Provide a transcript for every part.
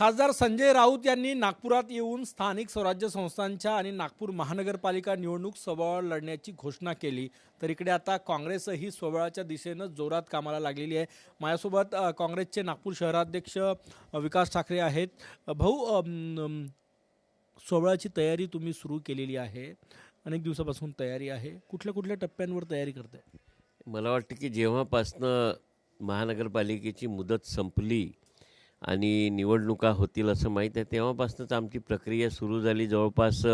खासदार संजय राऊत यांनी नागपुरात येऊन स्थानिक स्वराज्य संस्थांच्या आणि नागपूर महानगरपालिका निवडणूक सोबळ लढण्याची घोषणा केली. तर इकडे आता काँग्रेसही सोवळाच्या दिशेनं जोरात कामाला लागलेली आहे. माझ्यासोबत काँग्रेसचे नागपूर शहराध्यक्ष विकास ठाकरे आहेत. भाऊ अम, तयारी तुम्ही सुरू केलेली आहे. अनेक दिवसापासून तयारी आहे. कुठल्या कुठल्या टप्प्यांवर तयारी करताय? मला वाटतं की जेव्हापासनं महानगरपालिकेची मुदत संपली आणि निवडणुका होतील असं माहीत आहे. तेव्हापासूनच आमची प्रक्रिया सुरू झाली. जवळपास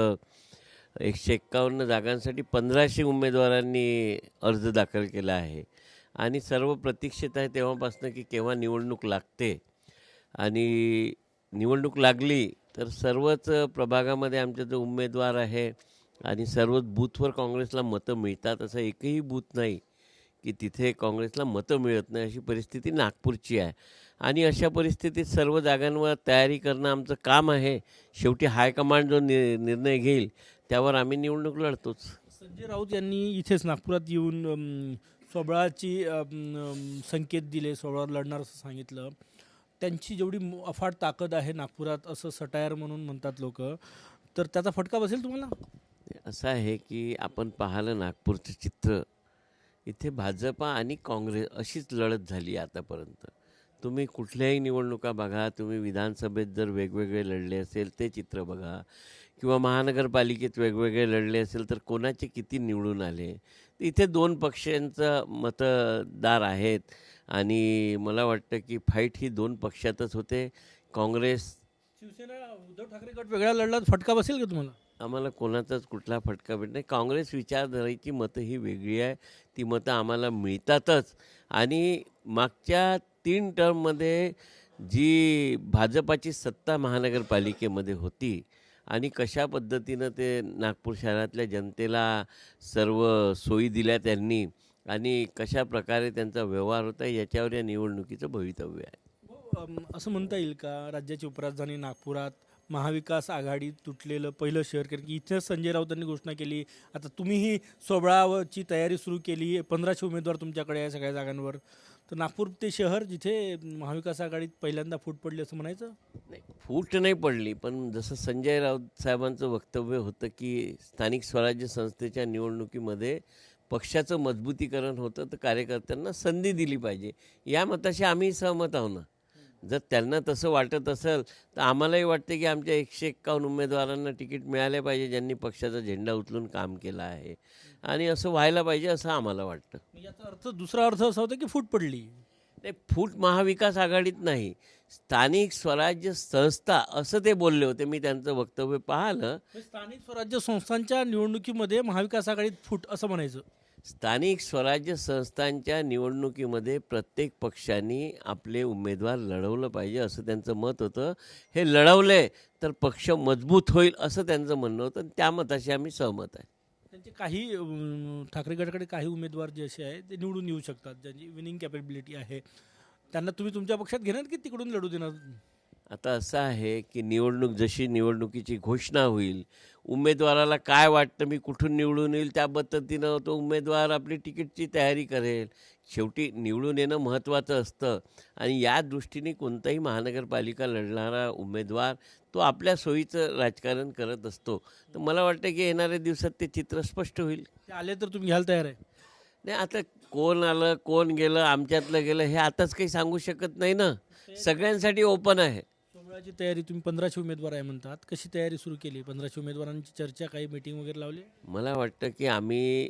एकशे एक्कावन्न जागांसाठी पंधराशे उमेदवारांनी अर्ज दाखल केला आहे. आणि सर्व प्रतीक्षित आहे तेव्हापासून की केव्हा निवडणूक लागते. आणि निवडणूक लागली तर सर्वच प्रभागामध्ये आमचा जो उमेदवार आहे आणि सर्वच बूथवर काँग्रेसला मतं मिळतात. असं एकही बूथ नाही की तिथे काँग्रेसला मतं मिळत नाही अशी परिस्थिती नागपूरची आहे. आणि अशा परिस्थितीत सर्व जागांवर तयारी करणं आमचं काम आहे. शेवटी हायकमांड जो नि निर्णय घेईल त्यावर आम्ही निवडणूक लढतोच. संजय राऊत यांनी इथेच नागपुरात येऊन सोबळाची संकेत दिले सोबळावर लढणार असं सांगितलं. त्यांची जेवढी अफाट ताकद आहे नागपुरात असं सटायर म्हणून म्हणतात लोक. तर त्याचा फटका बसेल तुम्हाला? असं आहे की आपण पाहिलं नागपूरचं चित्र इथे भाजपा आणि काँग्रेस अशीच लढत झाली आतापर्यंत. तुम्ही कुठल्याही निवडणुका बघा तुम्ही विधानसभेत जर वेगवेगळे लढले असेल ते चित्र बघा किंवा महानगरपालिकेत वेगवेगळे लढले असेल तर कोणाचे किती निवडून आले? इथे दोन पक्षांचं मतदार आहेत आणि मला वाटतं की फाईट ही दोन पक्षातच होते. काँग्रेस शिवसेना उद्धव ठाकरे गट वेगळा लढला फटका बसेल का तुम्हाला? आम्हाला कोणाचाच कुठला फटका भेट नाही. काँग्रेस विचारधारेची मतं ही वेगळी आहे. ती मतं आम्हाला मिळतातच. आणि मागच्या तीन टर्ममध्ये जी भाजपाची सत्ता महानगरपालिकेमध्ये होती आणि कशा पद्धतीनं ते नागपूर शहरातल्या जनतेला सर्व सोयी दिल्या त्यांनी आणि कशा प्रकारे त्यांचा व्यवहार होता याच्यावर या निवडणुकीचं भवितव्य आहे. हो, असं म्हणता येईल का? राज्याची उपराजधानी नागपुरात महाविकास आघाडी तुटलेलं पहिलं शहर. कारण की इथं संजय राऊतांनी घोषणा केली. आता तुम्हीही सोबळाची तयारी सुरू केली. पंधराशे उमेदवार तुमच्याकडे आहे सगळ्या जागांवर. तर नागपूर ते शहर जिथे महाविकास आघाडीत पहिल्यांदा फूट पडली असं म्हणायचं? नाही फूट नाही पडली. पण जसं संजय राऊत साहेबांचं वक्तव्य होतं की स्थानिक स्वराज्य संस्थेच्या निवडणुकीमध्ये पक्षाचं मजबूतीकरण होतं तर कार्यकर्त्यांना संधी दिली पाहिजे. या मताशी आम्ही सहमत आहोत ना? जर त्यांना तसं वाटत असेल तर आम्हालाही वाटते की आमच्या एकशे एक्कावन्न उमेदवारांना तिकीट मिळाले पाहिजे ज्यांनी पक्षाचा झेंडा उचलून काम केलं आहे. आणि असं व्हायला पाहिजे असं आम्हाला वाटतं. याचा अर्थ दुसरा अर्थ असा होता की फूट पडली. नाही फूट महाविकास आघाडीत नाही. स्थानिक स्वराज्य संस्था असं ते बोलले होते. मी त्यांचं वक्तव्य पाहिलं. स्थानिक स्वराज्य संस्थांच्या निवडणुकीमध्ये महाविकास आघाडीत फूट असं म्हणायचं. स्थानिक स्वराज्य संस्थांच्या निवडणुकीमध्ये प्रत्येक पक्षांनी आपले उमेदवार लढवलं पाहिजे असं त्यांचं मत होतं. हे लढवले तर पक्ष मजबूत होईल असं त्यांचं म्हणणं होतं आणि त्या मताशी आम्ही सहमत आहे. त्यांचे काही अम, ठाकरे गटाकडे काही उमेदवार जे असे आहेत ते निवडून येऊ शकतात. ज्यांची विनिंग कॅपेबिलिटी आहे. त्यांना तुम्ही तुमच्या पक्षात घेणार की तिकडून लढू देणार? आता असं आहे की निवडणूक जशी निवडणुकीची घोषणा होईल उमेदवाराला काय वाटतं मी कुठून निवडून येईल त्या पद्धतीनं तो उमेदवार आपली तिकीटची तयारी करेल. शेवटी निवडून येणं महत्त्वाचं असतं. आणि या दृष्टीने कोणताही महानगरपालिका लढणारा उमेदवार तो आपल्या सोयीचं राजकारण करत असतो. तर मला वाटतं की येणाऱ्या दिवसात ते चित्र स्पष्ट होईल. आले तर तुम्ही घ्यायला तयार आहे. नाही आता कोण आलं कोण गेलं आमच्यातलं गेलं हे आताच काही सांगू शकत नाही ना. सगळ्यांसाठी ओपन आहे. सोहळ्याची तयारी तुम्ही पंधराशे उमेदवार आहे म्हणतात. कशी तयारी सुरू केली? पंधराशे उमेदवारांची चर्चा काही मीटिंग वगैरे लावली? मला वाटतं की आम्ही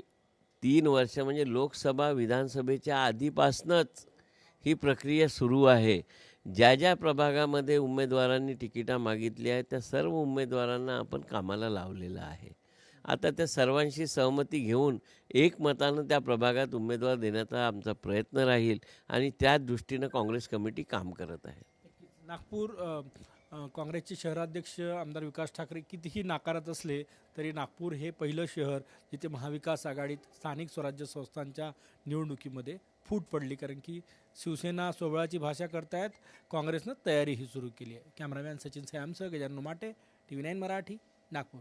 तीन वर्ष म्हणजे लोकसभा विधानसभेच्या आधीपासनंच ही प्रक्रिया सुरू आहे. ज्या ज्या प्रभागामध्ये उमेदवारांनी तिकिटा मागितली आहे त्या सर्व उमेदवारांना आपण कामाला लावलेलं आहे. आता त्या सर्वांशी सहमती घेऊन एकमतानं त्या प्रभागात उमेदवार देण्याचा आमचा प्रयत्न राहील आणि त्या दृष्टीनं काँग्रेस कमिटी काम करत आहे. नागपूर काँग्रेसचे शहराध्यक्ष आमदार विकास ठाकरे कितीही नाकारत असले तरी नागपूर हे पहिलं शहर जिथे महाविकास आघाडीत स्थानिक स्वराज्य संस्थांच्या निवडणुकीमध्ये फूट पडली. कारण की शिवसेना सोबळाची भाषा करतायत काँग्रेसनं तयारीही सुरू केली आहे. Cameraman Sachin सॅमसह Gajanan Mate T V nine Marathi Nagpur.